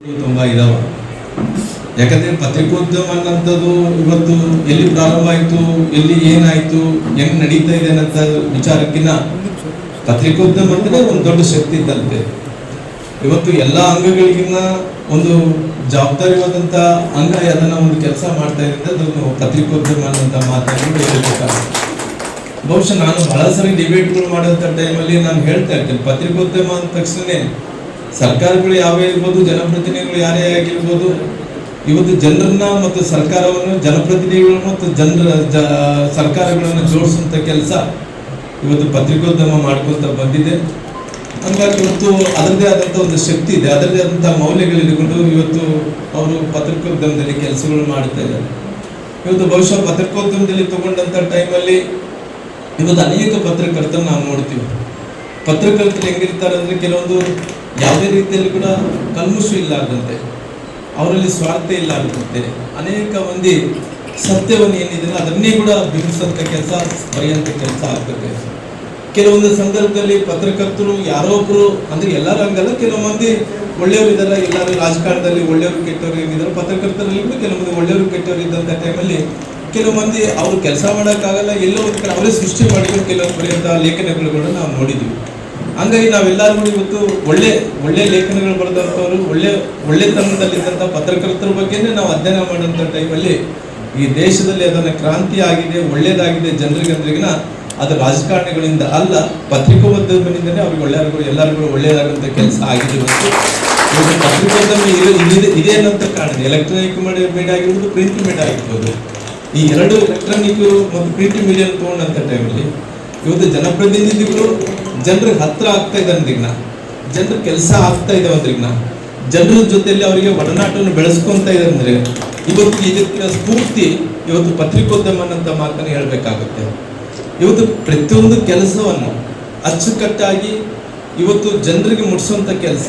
ತುಂಬಾ ಇದಾವ. ಯಾಕಂದ್ರೆ ಪತ್ರಿಕೋದ್ಯಮ ಅನ್ನೋಂಥದ್ದು ಇವತ್ತು ಎಲ್ಲಿ ಪ್ರಾರಂಭ ಆಯ್ತು, ಎಲ್ಲಿ ಏನಾಯ್ತು, ಹೆಂಗ್ ನಡೀತಾ ಇದೆ ಅನ್ನೋಂಥ ವಿಚಾರಕ್ಕಿನ್ನ ಪತ್ರಿಕೋದ್ಯಮ ಅಂದ್ರೆ ಒಂದು ದೊಡ್ಡ ಶಕ್ತಿ ಇದ್ದಂತೆ. ಇವತ್ತು ಎಲ್ಲ ಅಂಗಗಳಿಗಿನ್ನ ಒಂದು ಜವಾಬ್ದಾರಿಯಾದಂತ ಅಂಗ ಅದನ್ನ ಒಂದು ಕೆಲಸ ಮಾಡ್ತಾ ಇದ್ದಂತೆ ಅದನ್ನು ಪತ್ರಿಕೋದ್ಯಮ ಅನ್ನೋಂಥ ಮಾತನ್ನು ಬಹುಶಃ ನಾನು ಬಹಳ ಸರಿ ಡಿಬೇಟ್ಗಳು ಮಾಡೋಂಥ ಟೈಮಲ್ಲಿ ನಾನು ಹೇಳ್ತಾ ಇರ್ತೇನೆ. ಪತ್ರಿಕೋದ್ಯಮ ಅಂದ ತಕ್ಷಣ ಸರ್ಕಾರಗಳು ಯಾವೇ ಇರ್ಬೋದು ಜನಪ್ರತಿನಿಧಿಗಳು ಯಾರೇ ಆಗಿರ್ಬೋದು, ಇವತ್ತು ಜನರನ್ನ ಮತ್ತು ಸರ್ಕಾರವನ್ನು ಜನಪ್ರತಿನಿಧಿಗಳು ಮತ್ತು ಜನರ ಜ, ಸರ್ಕಾರಗಳನ್ನು ಜೋಡಿಸುವಂಥ ಕೆಲಸ ಇವತ್ತು ಪತ್ರಿಕೋದ್ಯಮ ಮಾಡ್ಕೊಂತ ಬಂದಿದೆ. ಹಂಗಾಗಿ ಇವತ್ತು ಅದರದೇ ಆದಂಥ ಒಂದು ಶಕ್ತಿ ಇದೆ ಅದರದೇ ಆದಂಥ ಮೌಲ್ಯಗಳಿಟ್ಕೊಂಡು ಇವತ್ತು ಅವರು ಪತ್ರಿಕೋದ್ಯಮದಲ್ಲಿ ಕೆಲಸಗಳು ಮಾಡ್ತಾ ಇದ್ದಾರೆ. ಇವತ್ತು ಬಹುಶಃ ಪತ್ರಿಕೋದ್ಯಮದಲ್ಲಿ ತಗೊಂಡಂಥ ಟೈಮಲ್ಲಿ ಇವತ್ತು ಅನೇಕ ಪತ್ರಕರ್ತರು ನಾವು ನೋಡ್ತೀವಿ. ಪತ್ರಕರ್ತರು ಹೆಂಗಿರ್ತಾರೆ ಅಂದರೆ ಕೆಲವೊಂದು ಯಾವುದೇ ರೀತಿಯಲ್ಲಿ ಕೂಡ ಕಲ್ಮುಷ ಇಲ್ಲಾರ್ದಂತೆ, ಅವರಲ್ಲಿ ಸ್ವಾರ್ಥ ಇಲ್ಲಾರ್ದಂತೆ ಅನೇಕ ಮಂದಿ ಸತ್ಯವನ್ನು ಏನಿದೆ ಅದನ್ನೇ ಕೂಡ ಬಿಂಬಿಸಂತ ಕೆಲಸ, ಬರೆಯಂತ ಕೆಲಸ ಆಗ್ತದೆ. ಕೆಲವೊಂದು ಸಂದರ್ಭದಲ್ಲಿ ಪತ್ರಕರ್ತರು ಯಾರೋ ಒಬ್ರು ಅಂದ್ರೆ ಎಲ್ಲರೂ ಹಂಗಲ್ಲ, ಕೆಲವು ಮಂದಿ ಒಳ್ಳೆಯವರು ಇದ್ದಾರೆ, ಎಲ್ಲರೂ ರಾಜಕಾರಣದಲ್ಲಿ ಒಳ್ಳೆಯವರು, ಕೆಟ್ಟವರು ಏನಿದ್ದಾರೆ ಪತ್ರಕರ್ತರಲ್ಲಿ ಕೂಡ ಕೆಲವು ಮಂದಿ ಒಳ್ಳೆಯವರು, ಕೆಟ್ಟವರು ಇದ್ದಂಥ ಟೈಮಲ್ಲಿ ಕೆಲವು ಮಂದಿ ಅವ್ರು ಕೆಲಸ ಮಾಡೋಕ್ಕಾಗಲ್ಲ, ಎಲ್ಲೋ ಅವರೇ ಸೃಷ್ಟಿ ಮಾಡಿದ್ರು ಕೆಲವೊಬ್ಬರಿಂದ ಲೇಖನಗಳು ಕೂಡ ನಾವು ನೋಡಿದ್ವಿ. ಹಂಗಾಗಿ ನಾವೆಲ್ಲರೂ ಇವತ್ತು ಒಳ್ಳೆ ಒಳ್ಳೆ ಲೇಖನಗಳು ಬರೆದಂಥವ್ರು, ಒಳ್ಳೆ ಒಳ್ಳೆತನದಲ್ಲಿದ್ದಂಥ ಪತ್ರಕರ್ತರ ಬಗ್ಗೆನೇ ನಾವು ಅಧ್ಯಯನ ಮಾಡುವಂಥ ಟೈಮಲ್ಲಿ ಈ ದೇಶದಲ್ಲಿ ಅದನ್ನು ಕ್ರಾಂತಿ ಆಗಿದೆ ಒಳ್ಳೇದಾಗಿದೆ ಜನರಿಗಂದ್ರಿಗಿನ ಅದು ರಾಜಕಾರಣಿಗಳಿಂದ ಅಲ್ಲ ಪತ್ರಿಕೋದ್ಯಮದಿಂದನೇ ಅವ್ರಿಗೆ ಒಳ್ಳೆಯವರು ಎಲ್ಲರಿಗೂ ಒಳ್ಳೆಯದಾಗುವಂಥ ಕೆಲಸ ಆಗಿದೆ ಮತ್ತು ಪತ್ರಿಕೋದ್ಯಮ ಇದೆ- ಇದೆ ಅನ್ನೋಂಥ ಕಾರಣ. ಎಲೆಕ್ಟ್ರಾನಿಕ್ ಮೀಡಿಯಾ ಆಗಿರ್ಬೋದು ಪ್ರಿಂಟ್ ಮೀಡಿಯಾ ಆಗಿರ್ಬೋದು. ಈ ಎರಡು ಎಲೆಕ್ಟ್ರಾನಿಕ್ ಮತ್ತು ಪ್ರಿಂಟ್ ಮೀಡಿಯಾ ತೊಗೊಂಡಂಥ ಟೈಮಲ್ಲಿ ಇವತ್ತು ಜನಪ್ರತಿನಿಧಿಗಳು ಜನರಿಗೆ ಹತ್ರ ಆಗ್ತಾ ಇದೆ ಅಂದ್ರಿಗ್ನ ಜನರ ಕೆಲಸ ಆಗ್ತಾ ಇದೆ ಅಂದ್ರಿಗ್ನ ಜನರ ಜೊತೆಯಲ್ಲಿ ಅವರಿಗೆ ಒಡನಾಟವನ್ನು ಬೆಳೆಸ್ಕೊಂತ ಇದೆ ಅಂದ್ರೆ ಇವತ್ತು ಇದಕ್ಕೆ ಸ್ಫೂರ್ತಿ ಇವತ್ತು ಪತ್ರಿಕೋದ್ಯಮ ಅನ್ನಂತ ಮಾತನ್ನು ಹೇಳಬೇಕಾಗುತ್ತೆ. ಇವತ್ತು ಪ್ರತಿಯೊಂದು ಕೆಲಸವನ್ನು ಅಚ್ಚುಕಟ್ಟಾಗಿ ಇವತ್ತು ಜನರಿಗೆ ಮುಟ್ಸುವಂಥ ಕೆಲಸ.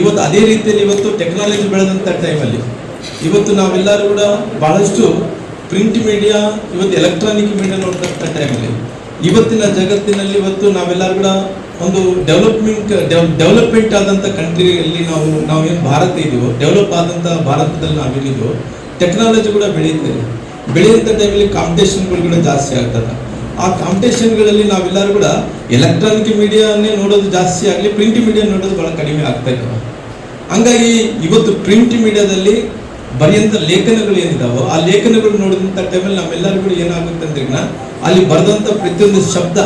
ಇವತ್ತು ಅದೇ ರೀತಿಯಲ್ಲಿ ಇವತ್ತು ಟೆಕ್ನಾಲಜಿ ಬೆಳೆದಂಥ ಟೈಮಲ್ಲಿ ಇವತ್ತು ನಾವೆಲ್ಲರೂ ಕೂಡ ಬಹಳಷ್ಟು ಪ್ರಿಂಟ್ ಮೀಡಿಯಾ, ಇವತ್ತು ಎಲೆಕ್ಟ್ರಾನಿಕ್ ಮೀಡಿಯಾ ನೋಡ್ತಕ್ಕಂಥ ಟೈಮಲ್ಲಿ ಇವತ್ತಿನ ಜಗತ್ತಿನಲ್ಲಿ ಇವತ್ತು ನಾವೆಲ್ಲರೂ ಕೂಡ ಒಂದು ಡೆವಲಪ್ಮೆಂಟ್ ಡೆವಲಪ್ಮೆಂಟ್ ಆದಂಥ ಕಂಟ್ರಿಯಲ್ಲಿ ನಾವು, ನಾವೇನು ಭಾರತ ಇದೆಯೋ ಡೆವಲಪ್ ಆದಂಥ ಭಾರತದಲ್ಲಿ ನಾವೇನಿದೆಯೋ ಟೆಕ್ನಾಲಜಿ ಕೂಡ ಬೆಳೆಯುತ್ತೆ ಬೆಳೆಯುವಂಥ ಟೈಮಲ್ಲಿ ಕಾಂಪಿಟೇಷನ್ಗಳು ಕೂಡ ಜಾಸ್ತಿ ಆಗ್ತದೆ. ಆ ಕಾಂಪಿಟೇಷನ್ಗಳಲ್ಲಿ ನಾವೆಲ್ಲರೂ ಕೂಡ ಎಲೆಕ್ಟ್ರಾನಿಕ್ ಮೀಡಿಯಾನೇ ನೋಡೋದು ಜಾಸ್ತಿ ಆಗಲಿ ಪ್ರಿಂಟ್ ಮೀಡಿಯಾ ನೋಡೋದು ಭಾಳ ಕಡಿಮೆ ಆಗ್ತಾ ಇದ್ದಾವೆ ಹಂಗಾಗಿ ಇವತ್ತು ಪ್ರಿಂಟ್ ಮೀಡಿಯಾದಲ್ಲಿ ಬರೆಯಂತ ಲೇಖನಗಳು ಏನಿದಾವೋ, ಆ ಲೇಖನಗಳು ನೋಡಿದಂಥ ಟೈಮಲ್ಲಿ ಕೂಡ ಏನಾಗುತ್ತೆ ಅಂದ್ರೆ ಅಲ್ಲಿ ಬರೆದಂಥ ಪ್ರತಿಯೊಂದು ಶಬ್ದ,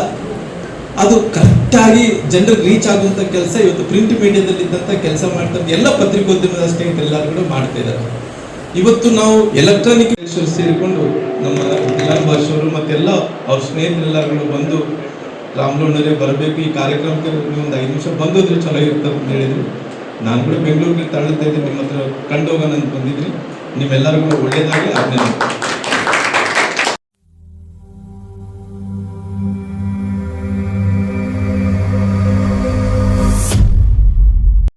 ಅದು ಕರೆಕ್ಟಾಗಿ ಜನರಿಗೆ ರೀಚ್ ಆಗುವಂಥ ಕೆಲಸ, ಇವತ್ತು ಪ್ರಿಂಟ್ ಮೀಡಿಯಾದಲ್ಲಿ ಇದ್ದಂಥ ಕೆಲಸ ಮಾಡ್ತಾ ಎಲ್ಲ ಪತ್ರಿಕೋದ್ಯಮದ ಸ್ನೇಹಿತರೆಲ್ಲರೂ ಕೂಡ ಮಾಡ್ತಾ ಇದ್ದಾರೆ. ಇವತ್ತು ನಾವು ಎಲೆಕ್ಟ್ರಾನಿಕ್ ಸೇರಿಕೊಂಡು ನಮ್ಮ ಬಿಲಾಲ್ ಭಾಷೆಯವರು ಮತ್ತೆಲ್ಲ ಅವ್ರ ಸ್ನೇಹಿತರೆಲ್ಲರೂ ಬಂದು ರಾಮ್ಲೋಣರೇ ಬರಬೇಕು, ಈ ಕಾರ್ಯಕ್ರಮಕ್ಕೆ ಒಂದು ಐದು ನಿಮಿಷ ಬಂದೋದ್ರೆ ಚಲೋ ಅಂತ ಹೇಳಿದ್ರು. ನಾನು ಕೂಡ ಬೆಂಗಳೂರಿಗೆ ಇದ್ದೀನಿ. ನಿಮ್ಮ ಹತ್ರ ಕಂಡು ಹೋಗೋಣ ಅಂತ ಬಂದಿದ್ರಿ ನಿಮ್ಮೆಲ್ಲರಿಗೂ ಒಳ್ಳೆಯದಾಗಿ ಅಭಿನಂದನೆ